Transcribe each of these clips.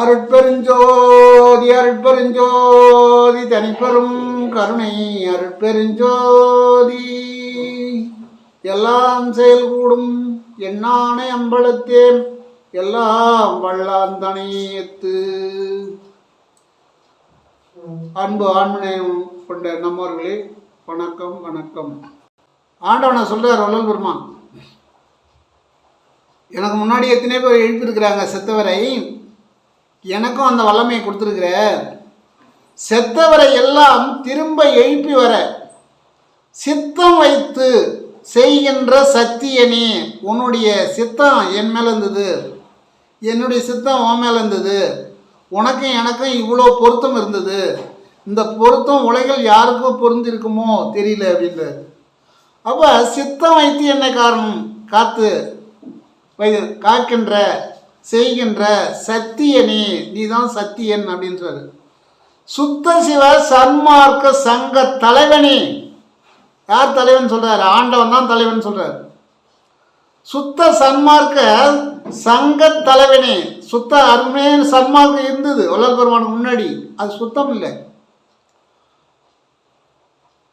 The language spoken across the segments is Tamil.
அருட்பெருஞ்சோதி அருட்பெருஞ்சோதி தனிப்பெரும் கருணை அருட்பெருஞ்சோதி. எல்லாம் செயல்கூடும் எண்ணானை அம்பலத்தேன் எல்லாம் வல்லாந்தனையத்து அன்பு ஆண்மனையும் கொண்ட நம்மவர்களே வணக்கம் வணக்கம். ஆண்டவனை சொல்றார் வல்லல் பெருமான். எனக்கு முன்னாடி எத்தனை பேர் எழுப்பியிருக்கிறாங்க செத்தவரை. எனக்கும் அந்த வல்லமையை கொடுத்துருக்குற. செத்தவரை எல்லாம் திரும்ப எழுப்பி வர. சித்தம் வைத்து செய்கின்ற சத்தியனே உன்னுடைய சித்தம் என் மேலே இருந்தது. என்னுடைய சித்தம் உன் மேலே இருந்தது. உனக்கும் எனக்கும் இவ்வளோ பொருத்தம் இருந்தது. இந்த பொருத்தம் உலகில் யாருக்கும் பொருந்திருக்குமோ தெரியல அப்படின்றார். அப்போ சித்தம் வைத்து என்னை காரணம்? காத்து வை காக்கின்ற செய்கின்ற சத்தியனே நீ தான் சத்தியன் அப்படின்றாரு சுத்த சிவ சன்மார்க்க சங்க தலைவனே. யார் தலைவன் சொல்றாரு? ஆண்டவன் தான் தலைவன் சொல்றாரு. சுத்த சன்மார்க்க சங்க தலைவனே. சுத்த அருமையான சன்மார்க்கம் இருந்தது. வள்ளல் பெருமானுக்கு முன்னாடி. அது சுத்தம் இல்லை.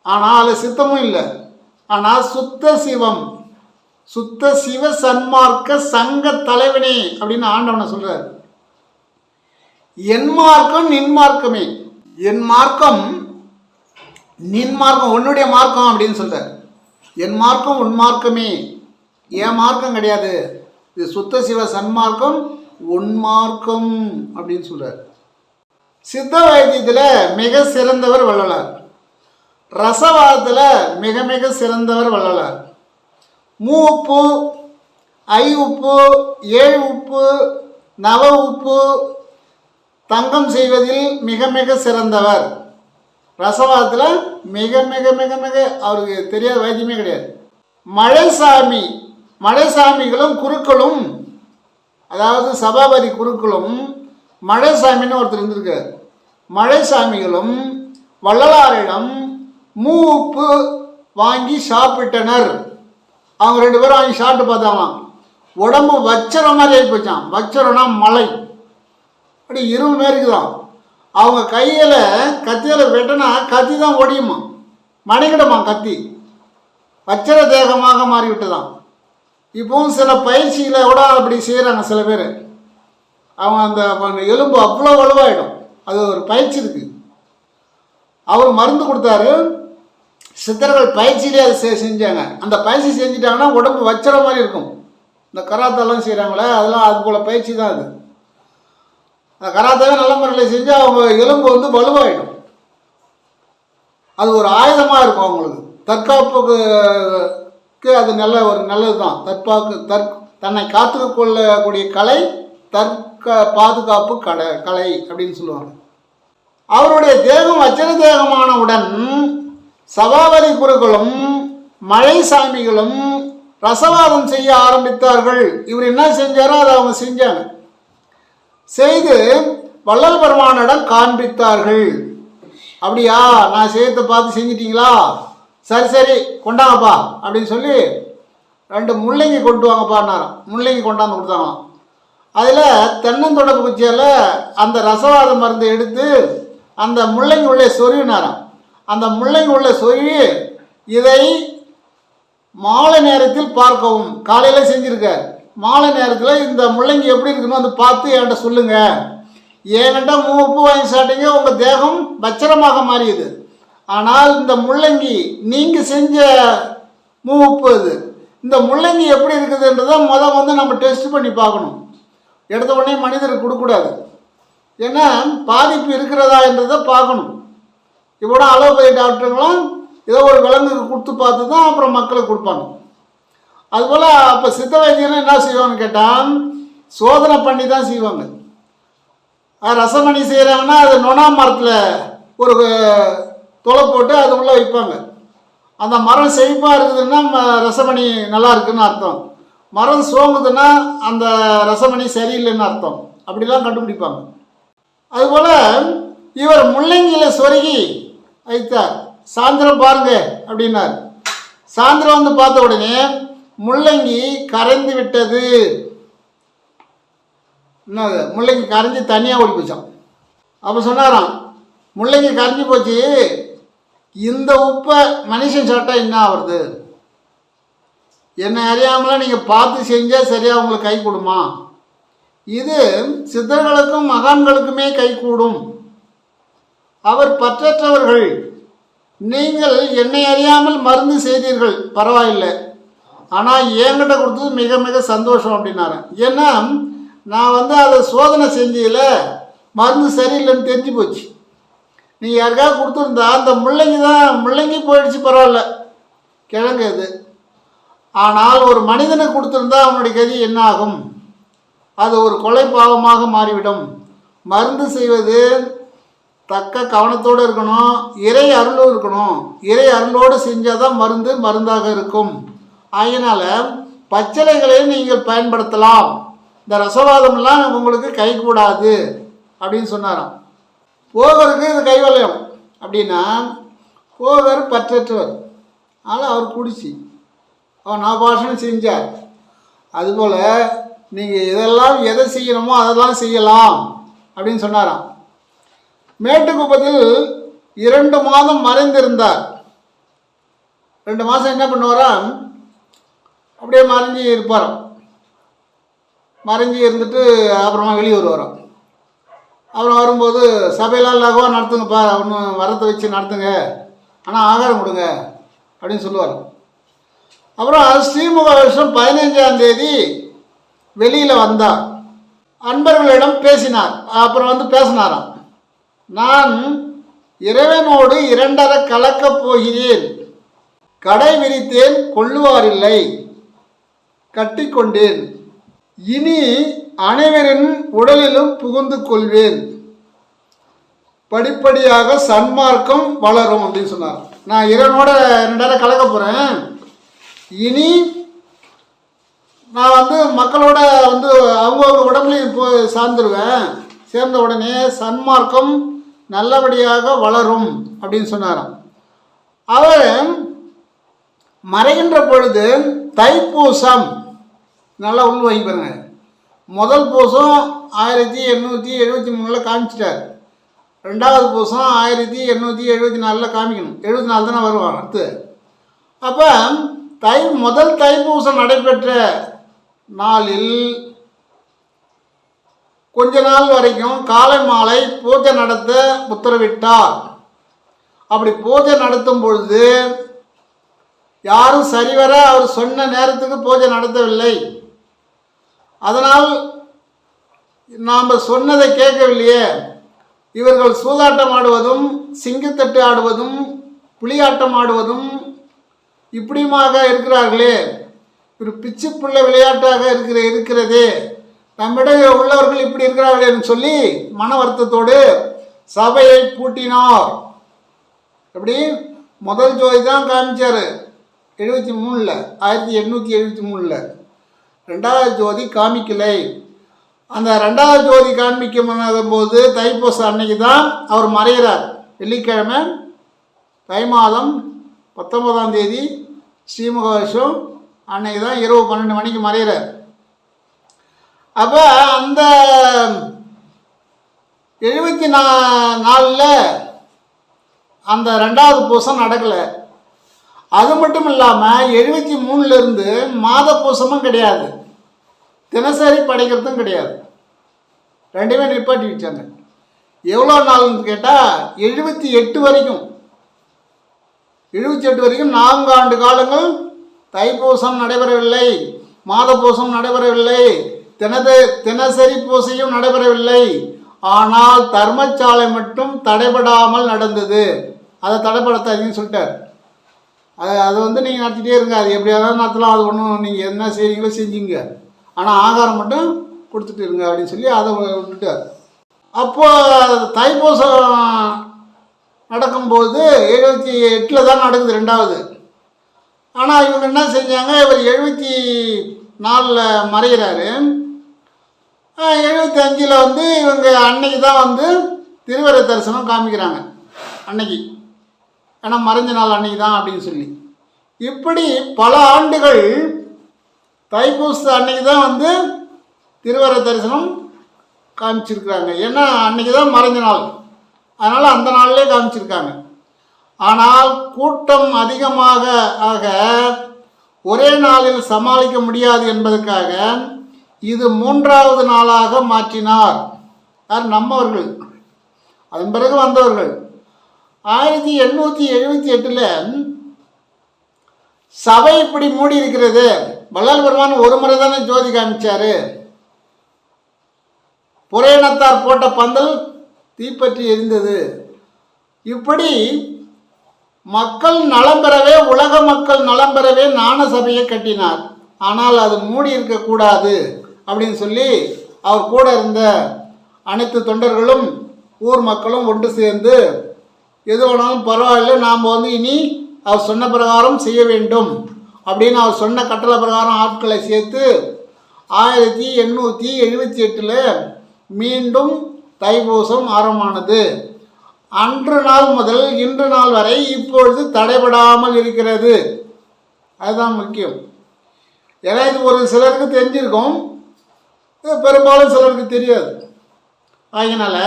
ஆனால் அதில் சித்தமும் இல்லை. ஆனால் சுத்த சிவம் சுத்த சிவ சன்மார்க்க சங்க தலைவனே அப்படின்னு ஆண்டவனை சொல்றாரு. என் மார்க்கம் நின் மார்க்கமே. என் மார்க்கம் நின் மார்க்கம் உன்னுடைய மார்க்கம் அப்படின்னு சொல்றாரு. என் மார்க்கம் உன் மார்க்கமே. என் மார்க்கம் கிடையாது. இது சுத்த சிவ சன்மார்க்கம் உன் மார்க்கம் அப்படின்னு சொல்றாரு. சித்த வைத்தியத்தில் மிக சிறந்தவர் வள்ளலார். ரசவாதத்தில் மிக மிக சிறந்தவர் வள்ளலார். மூ உப்பு ஐ உப்பு ஏழு உப்பு நவ உப்பு தங்கம் செய்வதில் மிக மிக சிறந்தவர். ரசவாதத்தில் மிக மிக மிக மிக அவருக்கு தெரியாத வைத்தியமே கிடையாது. மழைசாமி மலைசாமிகளும் குருக்களும் அதாவது சபாபதி குருக்களும் மழைசாமின்னு ஒருத்தர் இருந்திருக்கார். மழைசாமிகளும் வள்ளலாரிடம் மூ உப்பு வாங்கி சாப்பிட்டனர். அவங்க ரெண்டு பேரும் வாங்கி சாப்பிட்டு பார்த்தாங்களாம். உடம்பு வச்சர மாதிரி ஆகி போச்சான் வச்சரம்னா மலை. அப்படி இரும்பு மாரி அவங்க கையில் கத்தியில் வெட்டினா கத்தி தான் ஒடியுமா? மணிக்கிடமா கத்தி. வச்சர தேகமாக மாறிவிட்டுதான் இப்போவும் சில பயிற்சிகளை கூட அப்படி செய்கிறாங்க சில பேர். அவங்க அந்த அந்த எலும்பு அவ்வளோ வலுவாயிடும். அது ஒரு பயிற்சி இருக்குது அவர் மருந்து கொடுத்தாரு சித்தர்கள் பயிற்சியிலே அதை செஞ்சாங்க. அந்த பயிற்சி செஞ்சிட்டாங்கன்னா உடம்பு வச்சுற மாதிரி இருக்கும். இந்த கராத்தெல்லாம் செய்கிறாங்களே அதெல்லாம் அது போல் பயிற்சி தான் அது. அந்த கராத்தாவே நல்ல முறையில் செஞ்சால் அவங்க எலும்பு வந்து வலுவாயிடும். அது ஒரு ஆயுதமாக இருக்கும் அவங்களுக்கு. தற்காப்புக்கு அது நல்ல ஒரு நல்லது தான். தற்பாக்கு தற் தன்னை காத்து கொள்ளக்கூடிய கலை தற்க பாதுகாப்பு கடை கலை அப்படின்னு சொல்லுவாங்க. அவருடைய தேகம் வச்சர தேகமானவுடன் சபாபதி குருக்களும் மலை சாமிகளும் ரசவாதம் செய்ய ஆரம்பித்தார்கள். இவர் என்ன செஞ்சாரோ அதை அவங்க செஞ்சாங்க. செய்து வள்ளல் பெருமானிடம் காண்பித்தார்கள். அப்படியா? நான் செய்யத்தை பார்த்து செஞ்சிட்டீங்களா? சரி சரி கொண்டாங்கப்பா அப்படின்னு சொல்லி ரெண்டு முள்ளங்கி கொண்டு வாங்கப்பான்னாராம் முள்ளங்கி கொண்டாந்து கொடுத்தாங்களாம். அதில் தென்னந்தொடப்பு குச்சியால் அந்த ரசவாத மருந்தை எடுத்து அந்த முள்ளங்கி உள்ளே சொருவினாராம் அந்த முள்ளங்கி உள்ள சொருவி இதை மாலை நேரத்தில் பார்க்கவும். காலையில் செஞ்சுருக்கார் மாலை நேரத்தில் இந்த முள்ளங்கி எப்படி இருக்குன்னு வந்து பார்த்து என்கிட்ட சொல்லுங்க. ஏன்கிட்ட மூ உப்பு வாங்கி சாட்டிங்க உங்கள் தேகம் பச்சரமாக மாறியது. ஆனால் இந்த முள்ளங்கி நீங்கள் செஞ்ச மூ உப்பு அது. இந்த முள்ளங்கி எப்படி இருக்குதுன்றதை முத வந்து நம்ம டெஸ்ட் பண்ணி பார்க்கணும். எடுத்த உடனே மனிதருக்கு கொடுக்கக்கூடாது. ஏன்னா பாதிப்பு இருக்கிறதா என்றதை பார்க்கணும். இவ்வளோ அலோபதி டாக்டருங்களும் ஏதோ ஒரு விலங்குக்கு கொடுத்து பார்த்து தான் அப்புறம் மக்களுக்கு கொடுப்பாங்க. அதுபோல் அப்போ சித்த வைத்தியர்கள் என்ன செய்வாங்கன்னு கேட்டால் சோதனை பண்ணி தான் செய்வாங்க. அது ரசமணி செய்கிறாங்கன்னா அது நொணா மரத்தில் ஒரு துளை போட்டு அது உள்ளே வைப்பாங்க. அந்த மரம் செழிப்பாக இருக்குதுன்னா ம- ரசமணி நல்லா இருக்குன்னு அர்த்தம். மரம் சோங்குதுன்னா அந்த ரசமணி சரியில்லைன்னு அர்த்தம். அப்படிலாம் கண்டுபிடிப்பாங்க. அதுபோல் இவர் முள்ளங்கியில் சொருகி வைத்தார். சாயந்தரம் பாருங்க அப்படின்னார். சாயந்தரம் வந்து பார்த்த உடனே முள்ளங்கி கரைந்து விட்டது. என்னது? முள்ளங்கி கரைஞ்சி தனியாக ஓடி போச்சான் அப்போ சொன்னாராம் முள்ளங்கி கரைஞ்சி போச்சு. இந்த உப்பை மனுஷன் சாப்பிட்டா என்ன ஆகுறது என்னை அறியாமலாம் நீங்கள் பார்த்து செஞ்சால் சரியாக உங்களுக்கு கை கொடுமா? இது சித்தர்களுக்கும் மகான்களுக்குமே கை கூடும். அவர் பற்றற்றவர்கள். நீங்கள் என்னை அறியாமல் மருந்து செய்தீர்கள். பரவாயில்லை. ஆனால் என்கிட்ட கொடுத்தது மிக மிக சந்தோஷம் அப்படின்னாரு. ஏன்னா நான் வந்து அதை சோதனை செஞ்சதில் மருந்து சரியில்லைன்னு தெரிஞ்சு போச்சு. நீ யாருக்காவது கொடுத்துருந்தா அந்த முள்ளங்கி தான் முள்ளங்கி போயிடுச்சு பரவாயில்ல. கிழங்கு அது. ஆனால் ஒரு மனிதனுக்கு கொடுத்துருந்தா அவனுடைய கதி என்ன ஆகும்? அது ஒரு கொலை பாவமாக மாறிவிடும். மருந்து செய்வது தக்க கவனத்தோடு இருக்கணும். இறை அருளும் இருக்கணும். இறை அருளோடு செஞ்சால் தான் மருந்து மருந்தாக இருக்கும். அதனால் பச்சிலைகளை நீங்கள் பயன்படுத்தலாம். இந்த ரசவாதம்லாம் உங்களுக்கு கைகூடாது அப்படின்னு சொன்னாராம். போகருக்கு இது கைவல்யம். அப்படின்னா போகர் பற்றற்றவர். ஆனால் அவர் குடிச்சு அவர் நான் பாஷணம் செஞ்சார். அதுபோல் நீங்கள் இதெல்லாம் எதை செய்யணுமோ அதெல்லாம் செய்யலாம் அப்படின்னு சொன்னாராம். மேட்டுக்குப்பத்தில் இரண்டு மாதம் மறைந்திருந்தார். ரெண்டு மாதம் என்ன பண்ணுவாராம்? அப்படியே மறைஞ்சி இருப்பாராம். மறைஞ்சி இருந்துட்டு அப்புறமா வெளியே வருவாராம். அப்புறம் வரும்போது சபையெல்லாம் இல்லாகவா நடத்துங்கப்பா ஒன்று வரத்தை வச்சு நடத்துங்க. ஆனால் ஆகாரம் கொடுங்க அப்படின்னு சொல்லுவார். அப்புறம் ஸ்ரீமுக வருஷம் பதினைஞ்சாம் தேதி வெளியில் வந்தார். அன்பர்களிடம் பேசினார். அப்புறம் வந்து பேசினாராம். நான் இறைவனோடு இரண்டரை கலக்கப் போகிறேன். கடை விரித்தேன் கொள்ளுவாரில்லை. கட்டிக்கொண்டேன் இனி அனைவரின் உடலிலும் புகுந்து கொள்வேன். படிப்படியாக சன்மார்க்கம் வளரும் அப்படின்னு சொன்னார். நான் இறைவனோட ரெண்டரை கலக்க போகிறேன் இனி நான் வந்து மக்களோட வந்து அவங்கவுங்க உடம்புலையும் போய் சார்ந்துருவேன். சேர்ந்த உடனே சன்மார்க்கம் நல்லபடியாக வளரும் அப்படின்னு சொன்னாராம். அவர் மறைகின்ற பொழுது தைப்பூசம் நல்லா உள் வாங்கி பாருங்க. முதல் பூசம் ஆயிரத்தி எண்ணூற்றி எழுபத்தி மூணில் காமிச்சிட்டார். ரெண்டாவது பூசம் ஆயிரத்தி எண்ணூற்றி எழுபத்தி நாலில் காமிக்கணும். எழுபத்தி நாலு தானே வருவாங்க அடுத்து. அப்போ தை முதல் தைப்பூசம் நடைபெற்ற நாளில் கொஞ்ச நாள் வரைக்கும் காலை மாலை பூஜை நடத்த உத்தரவிட்டார். அப்படி பூஜை நடத்தும் பொழுது யாரும் சரிவர அவர் சொன்ன நேரத்துக்கு பூஜை நடத்தவில்லை. அதனால் நாம் சொன்னதை கேட்கவில்லையே. இவர்கள் சூதாட்டம் ஆடுவதும் சிங்கத்தட்டு ஆடுவதும் புலியாட்டம் ஆடுவதும் இப்படியுமாக இருக்கிறார்களே. ஒரு பிச்சு பிள்ளை விளையாட்டாக இருக்கிற இருக்கிறதே. நம்மிடம் உள்ளவர்கள் இப்படி இருக்கிறார்களேன்னு சொல்லி மன வருத்தத்தோடு சபையை பூட்டினார். எப்படி? முதல் ஜோதி தான் காமிச்சார். எழுபத்தி மூணில் ஆயிரத்தி எண்ணூற்றி எழுபத்தி மூணில். ரெண்டாவது ஜோதி காமிக்கலை. அந்த ரெண்டாவது ஜோதி காண்பிக்கும் போது தைப்பூசம் அன்னைக்கு தான் அவர் மறைகிறார் வெள்ளிக்கிழமை தை மாதம் பத்தொன்பதாம் தேதி ஸ்ரீமுக வருஷம் அன்னைக்கு தான் இரவு பன்னெண்டு மணிக்கு மறைகிறார் அப்போ அந்த எழுபத்தி நா நாலில் அந்த ரெண்டாவது பூசம் நடக்கலை. அது மட்டும் இல்லாமல் எழுபத்தி மூணுலேருந்து மாத பூசமும் கிடையாது. தினசரி படைக்கிறதும் கிடையாது. ரெண்டுமே நிப்பாட்டி வச்சாங்க. எவ்வளோ நாள்னு கேட்டால் எழுபத்தி எட்டு வரைக்கும். எழுபத்தி எட்டு வரைக்கும் நான்கு ஆண்டு காலங்கள் தைப்பூசம் நடைபெறவில்லை மாத பூசம் நடைபெறவில்லை தினது தினசரி பூசையும் நடைபெறவில்லை. ஆனால் தர்மசாலை மட்டும் தடைபடாமல் நடந்தது. அதை தடைப்படுத்தாதீங்கன்னு சொல்லிட்டார். அது அதை வந்து நீங்கள் நடத்திட்டே இருங்க. அது எப்படியாவது நடத்தலாம். அது ஒன்றும் நீங்கள் என்ன செய்றீங்களோ செஞ்சீங்க. ஆனால் ஆகாரம் மட்டும் கொடுத்துட்டு இருங்க அப்படின்னு சொல்லி அதை விட்டுட்டார். அப்போது தைப்பூசம் நடக்கும்போது எழுபத்தி எட்டில் தான் நடக்குது ரெண்டாவது. ஆனால் இவங்க என்ன செஞ்சாங்க? இவர் எழுபத்தி நாலில் மறைகிறாரு எழுபத்தி அஞ்சில் வந்து இவங்க அன்னைக்கு தான் வந்து திருவர தரிசனம் காமிக்கிறாங்க. அன்னைக்கு. ஏன்னா மறைஞ்ச நாள் அன்னைக்கு தான் அப்படின்னு சொல்லி. இப்படி பல ஆண்டுகள் தைப்பூச அன்னைக்கு தான் வந்து திருவர தரிசனம் காமிச்சிருக்கிறாங்க. ஏன்னா அன்னைக்கு தான் மறைஞ்ச நாள். அதனால் அந்த நாள்லேயே காமிச்சிருக்காங்க. ஆனால் கூட்டம் அதிகமாக ஆக ஒரே நாளில் சமாளிக்க முடியாது என்பதற்காக இது மூன்றாவது நாளாக மாற்றினார். யார்? நம்மவர்கள். அதன் பிறகு வந்தவர்கள். ஆயிரத்தி எண்ணூற்றி எழுபத்தி எட்டில் சபை இப்படி மூடி இருக்கிறது. வள்ளல் பெருமான் ஒரு முறை தானே ஜோதி காமிச்சாரு. புறையினத்தார் போட்ட பந்தல் தீப்பற்றி எரிந்தது. இப்படி மக்கள் நலம் பெறவே உலக மக்கள் நலம் பெறவே ஞான சபையை கட்டினார். ஆனால் அது மூடி இருக்கக்கூடாது. அப்படின்னு சொல்லி அவர் கூட இருந்த அனைத்து தொண்டர்களும் ஊர் மக்களும் ஒன்று சேர்ந்து எது வேணாலும் பரவாயில்ல நாம் வந்து இனி அவர் சொன்ன பிரகாரம் செய்ய வேண்டும் அப்படின்னு அவர் சொன்ன கட்டளை பிரகாரம் ஆட்களை சேர்த்து ஆயிரத்தி எண்ணூற்றி எழுபத்தி எட்டில் மீண்டும் தைப்பூசம் ஆரம்பமானது. அன்று நாள் முதல் இன்று நாள் வரை இப்பொழுது தடைபடாமல் இருக்கிறது. அதுதான் முக்கியம். ஏன்னா இது ஒரு சிலருக்கு தெரிஞ்சிருக்கும். இது பெரும்பாலும் சிலருக்கு தெரியாது. ஆகினால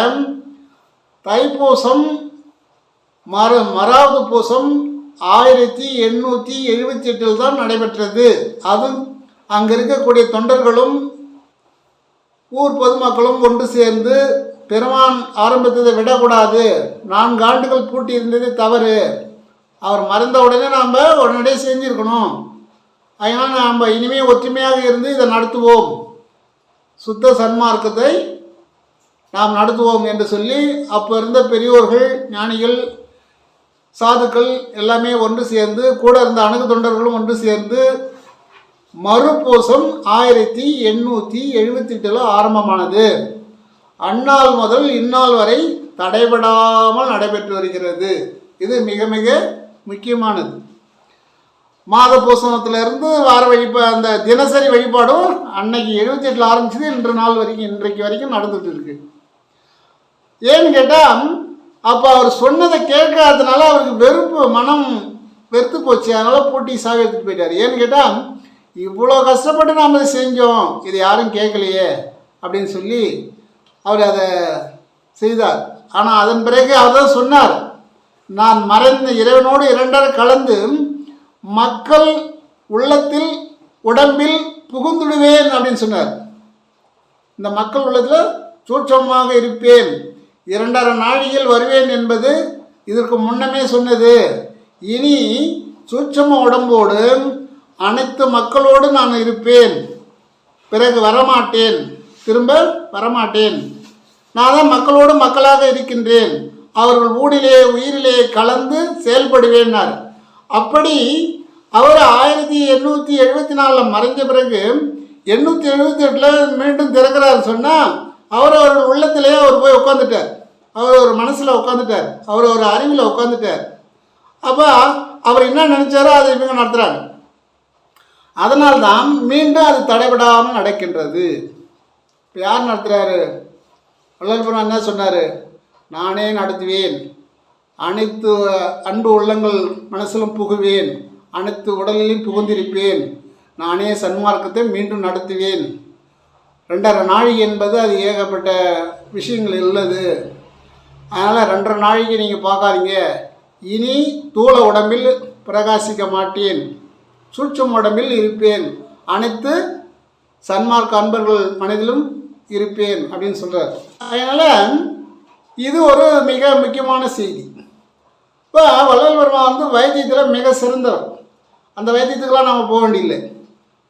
தைப்பூசம் மர மராவது பூசம் ஆயிரத்தி எண்ணூற்றி எழுபத்தி எட்டில் தான் நடைபெற்றது. அது அங்கே இருக்கக்கூடிய தொண்டர்களும் ஊர் பொதுமக்களும் ஒன்று சேர்ந்து பெருமான் ஆரம்பித்ததை விடக்கூடாது. நான்கு ஆண்டுகள் பூட்டி இருந்தது தவறு. அவர் மறைந்த உடனே நாம் உடனடியே செஞ்சுருக்கணும். அதனால் நாம் இனிமேல் ஒற்றுமையாக இருந்து இதை நடத்துவோம். சுத்த சன்மார்க்கத்தை நாம் நடத்துவோம் என்று சொல்லி அப்போ இருந்த பெரியோர்கள் ஞானிகள் சாதுக்கள் எல்லாமே ஒன்று சேர்ந்து கூட இருந்த அணுகு தொண்டர்களும் ஒன்று சேர்ந்து மறுபூசம் ஆயிரத்தி எண்ணூற்றி எழுபத்தி எட்டில் ஆரம்பமானது. அந்நாள் முதல் இந்நாள் வரை தடைபடாமல் நடைபெற்று வருகிறது. இது மிக மிக முக்கியமானது. மாத பூசணத்திலிருந்து வார வழிபா அந்த தினசரி வழிபாடும் அன்னைக்கு எழுபத்தி எட்டில் ஆரம்பிச்சது. இன்று நாள் வரைக்கும் இன்றைக்கு வரைக்கும் நடந்துட்டு இருக்கு. ஏன்னு கேட்டால் அப்போ அவர் சொன்னதை கேட்காததுனால அவருக்கு வெறுப்பு மனம் வெறுத்து போச்சு. அதனால் பூட்டி சாவி எடுத்துகிட்டு போயிட்டார். ஏன்னு கேட்டால் இவ்வளோ கஷ்டப்பட்டு நாம் இதை செஞ்சோம். இது யாரும் கேட்கலையே அப்படின்னு சொல்லி அவர் அதை செய்தார். ஆனால் அதன் பிறகு அவர் தான் சொன்னார் நான் மறைந்த இறைவனோடு இரண்டரை கலந்து மக்கள் உள்ளத்தில் உடம்பில் புகுந்துடுவேன் அப்படின்னு சொன்னார். இந்த மக்கள் உள்ளத்தில் சூட்சமாக இருப்பேன். இரண்டரை நாழிகள் வருவேன் என்பது இதற்கு முன்னமே சொன்னது. இனி சூட்சம உடம்போடு அனைத்து மக்களோடு நான் இருப்பேன். பிறகு வரமாட்டேன். திரும்ப வரமாட்டேன். நான் தான் மக்களோடு மக்களாக இருக்கின்றேன். அவர்கள் ஊடிலே உயிரிலே கலந்து செயல்படுவேன்னார். அப்படி அவர் ஆயிரத்தி எண்ணூற்றி எழுபத்தி நாலில் மறைஞ்ச பிறகு எண்ணூற்றி எழுபத்தி எட்டில் மீண்டும் திறக்கிறார் சொன்னால் அவர் அவர் உள்ளத்திலேயே அவர் போய் உட்காந்துட்டார் அவர் ஒரு மனசில் உட்காந்துட்டார் அவர் ஒரு அறிவில் உட்காந்துட்டார் அப்போ அவர் என்ன நினச்சாரோ அதை இவங்க நடத்துகிறாங்க அதனால்தான் மீண்டும் அது தடைபடாமல் நடக்கின்றது. இப்போ யார் நடத்துகிறாரு வள்ளல்புரம் என்ன சொன்னார் நானே நடத்துவேன். அனைத்து அன்பு உள்ளங்கள் மனசிலும் புகுவேன். அனைத்து உடலிலும் புகுந்திருப்பேன். நானே சன்மார்க்கத்தை மீண்டும் நடத்துவேன். ரெண்டரை நாழிகை என்பது அது ஏகப்பட்ட விஷயங்கள் உள்ளது. அதனால் ரெண்டரை நாழிகை நீங்கள் பார்க்காதீங்க. இனி தூள உடம்பில் பிரகாசிக்க மாட்டேன். சூட்சம் உடம்பில் இருப்பேன். அனைத்து சன்மார்க்க அன்பர்கள் மனதிலும் இருப்பேன் அப்படின்னு சொல்கிறார் அதனால் இது ஒரு மிக முக்கியமான செய்தி. இப்போ வள்ளல் வந்து வைத்தியத்தில் மிக சிறந்தவர். அந்த வைத்தியத்துக்கெல்லாம் நம்ம போக வேண்டியதில்லை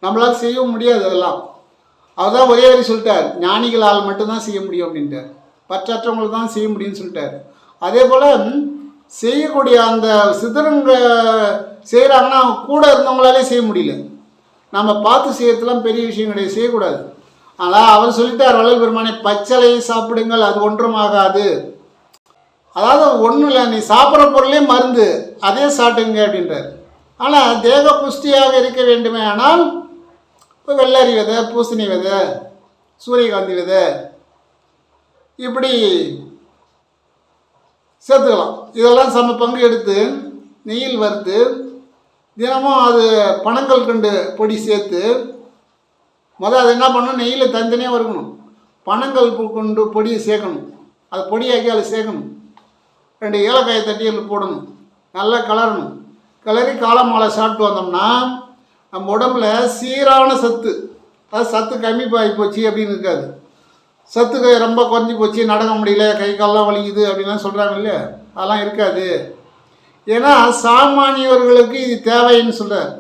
நம்மளால் செய்யவும் முடியாது அதெல்லாம். அவர் தான் ஒரே வரி சொல்லிட்டார். ஞானிகளால் மட்டும்தான் செய்ய முடியும் அப்படின்ட்டார். பற்றற்றவங்களுக்கு தான் செய்ய முடியும்னு சொல்லிட்டார். அதே போல் செய்யக்கூடிய அந்த சிதறங்க செய்கிறாங்கன்னா கூட இருந்தவங்களாலே செய்ய முடியல. நம்ம பார்த்து செய்யறதுலாம் பெரிய விஷயம் கிடையாது. செய்யக்கூடாது. ஆனால் அவர் சொல்லிட்டார் வள்ளல் பெருமானே பச்சலையை சாப்பிடுங்கள் அது ஒன்றும் ஆகாது. அதாவது ஒன்றும் இல்லை நீ சாப்பிட்ற பொருளே மருந்து. அதே சாப்பிட்டுங்க அப்படின்றார். ஆனால் தேக புஷ்டியாக இருக்க வேண்டுமே ஆனால் இப்போ வெள்ளரி விதை பூசணி விதை சூரியகாந்தி விதை இப்படி சேர்த்துக்கலாம். இதெல்லாம் சம பங்கு எடுத்து நெய்யில் வறுத்து தினமும் அது பணங்கள் கண்டு பொடி சேர்த்து முதல் அது என்ன பண்ணணும்? நெய்யில் தனித்தனியாக வறுக்கணும். பணங்கள் கொண்டு பொடியை சேர்க்கணும். அது பொடியாக்கி அதை சேர்க்கணும். ரெண்டு ஏலக்காயை தட்டி எங்களுக்கு போடணும். நல்லா கலரணும். கலரி காலை மாலை சாப்பிட்டு வந்தோம்னா நம்ம உடம்புல சீரான சத்து. அது சத்து கம்மி ஆகி போச்சு அப்படின்னு இருக்காது. சத்து ரொம்ப குறைஞ்சி போச்சு நடக்க முடியல கை காலெலாம் வலிக்குது அப்படின்லாம் சொல்கிறாங்க இல்லையா? அதெல்லாம் இருக்காது. ஏன்னா சாமானியவர்களுக்கு இது தேவைன்னு சொல்கிறார்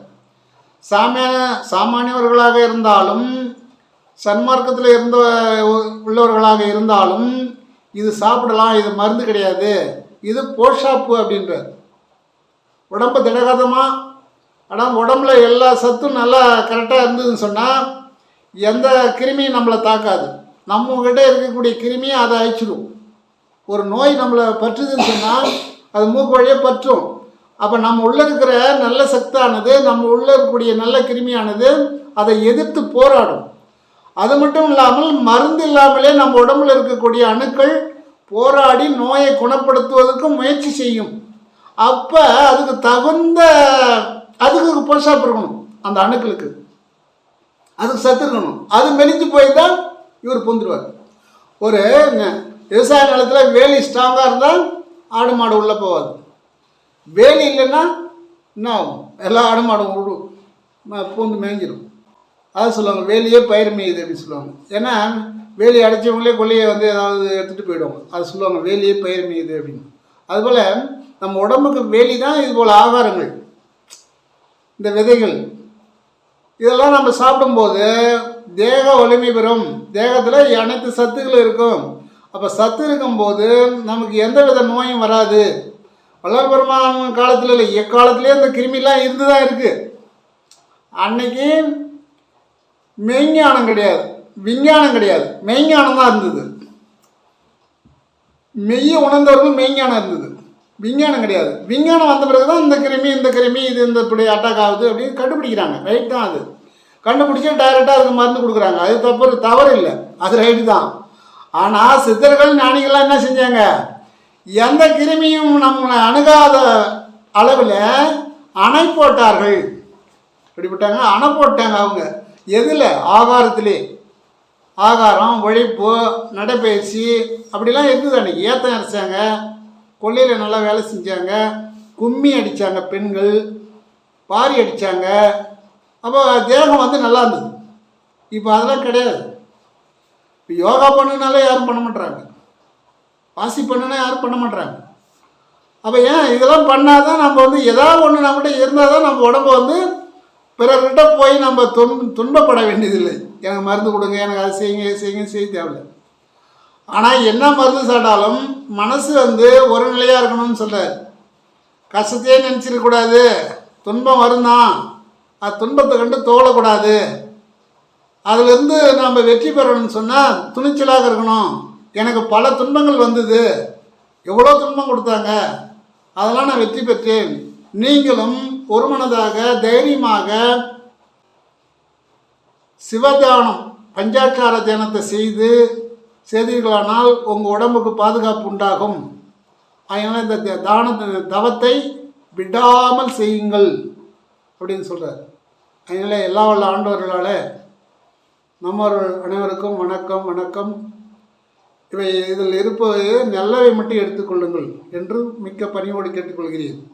சாமிய சாமானியவர்களாக இருந்தாலும் சன்மார்க்கத்தில் இருந்த உள்ளவர்களாக இருந்தாலும் இது சாப்பிடலாம் இது மருந்து கிடையாது. இது போஷாப்பு அப்படின்றார். உடம்பு திடகாதமாக ஆனால் உடம்புல எல்லா சத்தும் நல்லா கரெக்டாக இருந்ததுன்னு சொன்னால் எந்த கிருமியும் நம்மளை தாக்காது. நம்மக்கிட்ட இருக்கக்கூடிய கிருமியை அதை அழிச்சிடும் ஒரு நோய் நம்மளை பற்றுதுன்னு சொன்னால் அது மூக்கு வழியாக பற்றும். அப்போ நம்ம உள்ளே இருக்கிற நல்ல சக்தானது நம்ம உள்ளே இருக்கக்கூடிய நல்ல கிருமியானது அதை எதிர்த்து போராடும். அது மட்டும் இல்லாமல் மருந்து இல்லாமலே நம்ம உடம்புல இருக்கக்கூடிய அணுக்கள் போராடி நோயை குணப்படுத்துவதற்கும் முயற்சி செய்யும். அப்போ அதுக்கு தகுந்த அதுக்கு பொருசாப்பு இருக்கணும் அந்த அணுக்களுக்கு. அதுக்கு சத்து இருக்கணும். அது மெலிஞ்சு போய் தான் இவர் பொந்துடுவார் ஒரு விவசாய நிலத்தில் வேலி ஸ்ட்ராங்காக இருந்தால் ஆடு மாடு உள்ளே போகாது வேலி இல்லைன்னா என்ன ஆகும்? எல்லா ஆடு மாடும் விடும் பூந்து மேய்ஞ்சிடும் அது சொல்லுவாங்க வேலியே பயிர் மேயுது அப்படின்னு சொல்லுவாங்க. ஏன்னா வேலி அடைச்சவங்களே கொல்லையை வந்து ஏதாவது எடுத்துகிட்டு போயிடுவாங்க. அது சொல்லுவாங்க வேலியே பயிர் மீது அப்படின்னு. அதுபோல் நம்ம உடம்புக்கு வேலி தான் இது போல் ஆகாரங்கள். இந்த விதைகள். இதெல்லாம் நம்ம சாப்பிடும்போது தேக வலிமை பெறும். தேகத்தில் அனைத்து சத்துக்களும் இருக்கும். அப்போ சத்து இருக்கும்போது நமக்கு எந்த வித நோயும் வராது. வள்ளல் பெருமான் காலத்தில் இல்லை எக்காலத்துலேயே அந்த கிருமிலாம் இருந்து தான் இருக்குது அன்னைக்கு மெய்ஞானம் கிடையாது. விஞ்ஞானம் கிடையாது. மெய்ஞானம் தான் இருந்தது. மெய்யை உணர்ந்தவர்கள் மெய்ஞானம் இருந்தது. விஞ்ஞானம் கிடையாது. விஞ்ஞானம் வந்த பிறகு தான் இந்த கிருமி இந்த கிருமி இது இந்த இப்படி அட்டாக் ஆகுது அப்படின்னு கண்டுபிடிக்கிறாங்க. ரைட் தான் அது. கண்டுபிடிச்சி டைரெக்டாக அதுக்கு மருந்து கொடுக்குறாங்க. அது தப்பு தவறு இல்லை. அது ரைட்டு தான். ஆனால் சித்தர்கள் ஞானிகள்லாம் என்ன செஞ்சாங்க? எந்த கிருமியும் நம்மளை அணுகாத அளவில் அணை போட்டார்கள். இப்படிப்பட்டாங்க. அணை போட்டாங்க அவங்க. எதில்? ஆகாரத்திலே. ஆகாரம் உழைப்பு நடைப்பயிற்சி அப்படிலாம் இருந்தது அன்றைக்கி ஏத்தம் அரைச்சாங்க கொல்லையில் நல்லா வேலை செஞ்சாங்க. கும்மி அடித்தாங்க பெண்கள். பாரி அடித்தாங்க அப்போ தேகம் வந்து நல்லா இருந்தது. இப்போ அதெல்லாம் கிடையாது. இப்போ யோகா பண்ணுனாலே யாரும் பண்ண மாட்றாங்க. வாசி பண்ணுனா யாரும் பண்ண மாட்றாங்க. அப்போ ஏன் இதெல்லாம் பண்ணால் தான் நம்ம வந்து ஏதாவது ஒன்று நம்மகிட்ட இருந்தால் தான் நம்ம உடம்பு வந்து பிறர்கிட்ட போய் நம்ம துன் துன்பப்பட வேண்டியதில்லை. எனக்கு மருந்து கொடுங்க எனக்கு அதை செய்யுங்க இது செய்யுங்க செய்ய தேவையில்லை. ஆனால் என்ன மருந்து சாப்பிட்டாலும் மனசு வந்து ஒரு நிலையாக இருக்கணும்னு சொல்கிறார் கஷ்டத்தையே நினச்சிடக்கூடாது துன்பம் வருந்தான் அது துன்பத்தை கண்டு தோழக்கூடாது அதிலிருந்து நாம் வெற்றி பெறணும்னு சொன்னால் துணிச்சலாக இருக்கணும். எனக்கு பல துன்பங்கள் வந்தது. எவ்வளோ துன்பம் கொடுத்தாங்க. அதெல்லாம் நான் வெற்றி பெற்றேன். நீங்களும் ஒருமனதாக தைரியமாக சிவதானம் பஞ்சாட்சார தியானத்தை செய்து செய்தீர்களானால் உங்கள் உடம்புக்கு பாதுகாப்பு உண்டாகும். அதனால் இந்த த- தான தவத்தை விடாமல் செய்யுங்கள் அப்படின்னு சொல்கிறார் அதனால் எல்லா உள்ள ஆண்டவர்களால் நம்மவர்கள் அனைவருக்கும் வணக்கம் வணக்கம். இவை இதில் இருப்பது நல்லவை மட்டும் எடுத்துக்கொள்ளுங்கள் என்று மிக்க பணியோடு கேட்டுக்கொள்கிறேன்.